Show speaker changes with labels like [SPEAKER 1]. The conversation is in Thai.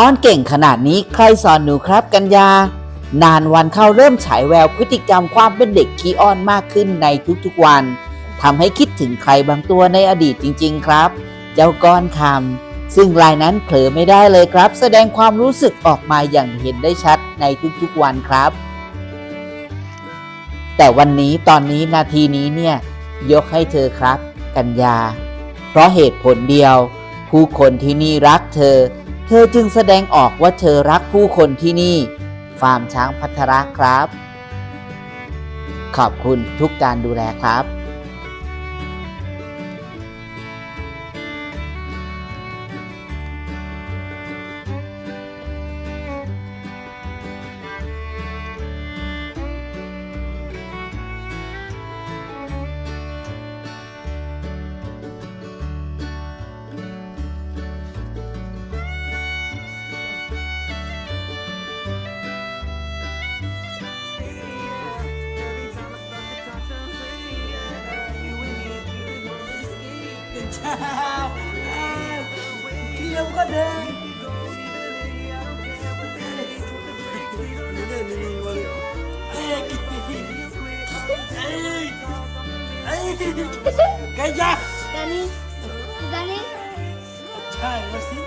[SPEAKER 1] อ้อนเก่งขนาดนี้ใครสอนหนูครับกัญญานานวันเข้าเริ่มฉายแววพฤติกรรมความเป็นเด็กขี้อ้อนมากขึ้นในทุกๆวันทำให้คิดถึงใครบางตัวในอดีตจริง ๆ ครับ เจ้าก้อนคำซึ่งรายนั้นเผลอไม่ได้เลยครับ แสดงความรู้สึกออกมาอย่างเห็นได้ชัดในทุกๆวันครับ แต่วันนี้ตอนนี้นาทีนี้เนี่ย ยกให้เธอครับ กัญญา เพราะเหตุผลเดียว ผู้คนที่นี่รักเธอ เธอจึงแสดงออกว่าเธอรักผู้คนที่นี่ฟาร์มช้างพัทระครับ ขอบคุณทุกการดูแลครับ
[SPEAKER 2] เช้าเที่ยวก็เดินไก่ยะ
[SPEAKER 3] Dani, Dani,
[SPEAKER 2] ใช่มาสิ